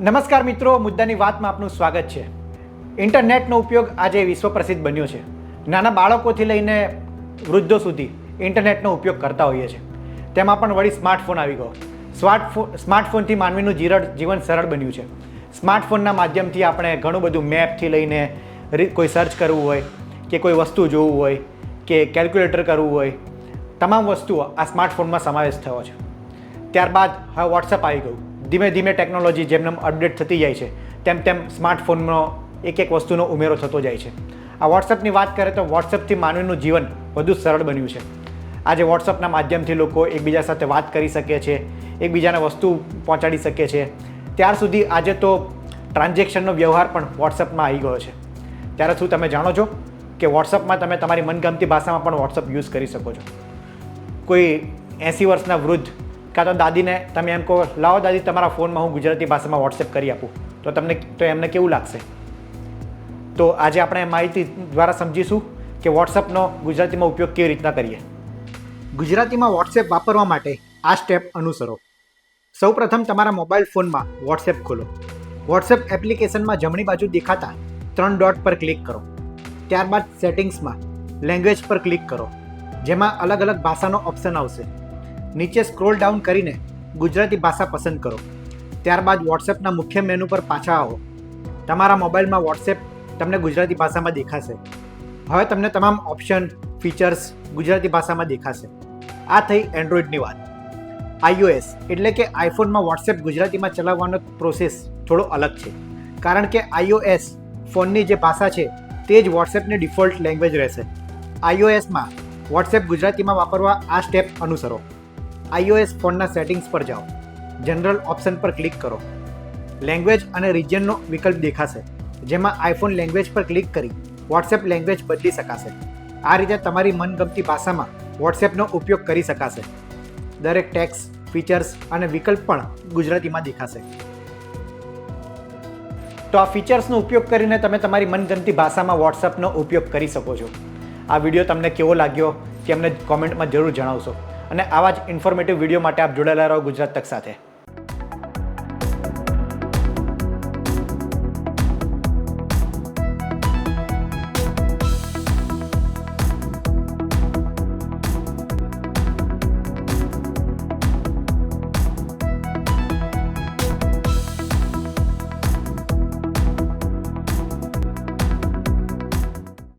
નમસ્કાર મિત્રો, મુદ્દાની વાતમાં આપનું સ્વાગત છે. ઇન્ટરનેટનો ઉપયોગ આજે વિશ્વ પ્રસિદ્ધ બન્યો છે. નાના બાળકોથી લઈને વૃદ્ધો સુધી ઇન્ટરનેટનો ઉપયોગ કરતા હોઈએ છીએ. તેમાં પણ વળી સ્માર્ટફોન આવી ગયો. સ્માર્ટફોન સ્માર્ટફોનથી માનવીનું જીરળ જીવન સરળ બન્યું છે. સ્માર્ટફોનના માધ્યમથી આપણે ઘણું બધું મેપથી લઈને કોઈ સર્ચ કરવું હોય, કે કોઈ વસ્તુ જોવું હોય, કે કેલ્ક્યુલેટર કરવું હોય, તમામ વસ્તુઓ આ સ્માર્ટફોનમાં સમાવેશ થયો છે. ત્યારબાદ હવે વોટ્સઅપ આવી ગયું. ધીમે ધીમે ટેકનોલોજી જેમ અપડેટ થતી જાય છે, તેમ તેમ સ્માર્ટફોનનો એક એક વસ્તુનો ઉમેરો થતો જાય છે. આ વોટ્સઅપની વાત કરીએ તો વોટ્સઅપથી માનવીનું જીવન વધુ સરળ બન્યું છે. આજે વોટ્સઅપના માધ્યમથી લોકો એકબીજા સાથે વાત કરી શકે છે, એકબીજાને વસ્તુ પહોંચાડી શકે છે. ત્યાર સુધી આજે તો ટ્રાન્ઝેક્શનનો વ્યવહાર પણ વોટ્સઅપમાં આવી ગયો છે. ત્યારે શું તમે જાણો છો કે વોટ્સઅપમાં તમે તમારી મનગમતી ભાષામાં પણ વોટ્સઅપ યુઝ કરી શકો છો? કોઈ એંસી વર્ષના વૃદ્ધ કાં તો દાદીને તમે એમ કહો, લાવો દાદી, તમારા ફોનમાં હું ગુજરાતી ભાષામાં વોટ્સએપ કરી આપું. તો તમને તો એમને કેવું લાગશે? તો આજે આપણે માહિતી દ્વારા સમજીશું કે વોટ્સએપનો ગુજરાતીમાં ઉપયોગ કેવી રીતના કરીએ. ગુજરાતીમાં વોટ્સએપ વાપરવા માટે આ સ્ટેપ અનુસરો. સૌપ્રથમ તમારા મોબાઈલ ફોનમાં વોટ્સએપ ખોલો. વોટ્સએપ એપ્લિકેશનમાં જમણી બાજુ દેખાતા ત્રણ ડોટ પર ક્લિક કરો. ત્યારબાદ સેટિંગ્સમાં લેંગ્વેજ પર ક્લિક કરો, જેમાં અલગ અલગ ભાષાનો ઓપ્શન આવશે. નીચે સ્ક્રોલ ડાઉન કરીને ગુજરાતી ભાષા પસંદ કરો. ત્યારબાદ વોટ્સએપના મુખ્ય મેનુ પર પાછા આવો. તમારા મોબાઈલમાં વોટ્સએપ તમને ગુજરાતી ભાષામાં દેખાશે. હવે તમને તમામ ઓપ્શન ફીચર્સ ગુજરાતી ભાષામાં દેખાશે. આ થઈ એન્ડ્રોઈડની વાત. આઈઓએસ એટલે કે આઈફોનમાં વોટ્સએપ ગુજરાતીમાં ચલાવવાનો પ્રોસેસ થોડો અલગ છે. કારણ કે આઈઓએસ ફોનની જે ભાષા છે, તે જ વોટ્સએપની ડિફોલ્ટ લેંગ્વેજ રહેશે. આઈઓએસમાં વોટ્સએપ ગુજરાતીમાં વાપરવા આ સ્ટેપ અનુસરો. iOS ફોનના સેટિંગ્સ પર જાઓ. જનરલ ઓપ્શન પર ક્લિક કરો. લેંગ્વેજ અને રિજિયનનો વિકલ્પ દેખાશે, જેમાં આઈફોન લેંગ્વેજ પર ક્લિક કરી વોટ્સએપ લેંગ્વેજ બદલી શકાશે. આ રીતે તમારી મનગમતી ભાષામાં વોટ્સએપનો ઉપયોગ કરી શકાશે. દરેક ટેક્સ ફીચર્સ અને વિકલ્પ પણ ગુજરાતીમાં દેખાશે. તો આ ફીચર્સનો ઉપયોગ કરીને તમે તમારી મનગમતી ભાષામાં વોટ્સએપનો ઉપયોગ કરી શકો છો. આ વીડિયો તમને કેવો લાગ્યો તે અમને કોમેન્ટમાં જરૂર જણાવશો. અને આવા જ ઇન્ફોર્મેટિવ વીડિયો માટે આપ જોડાયેલા રહો ગુજરાત તક સાથે.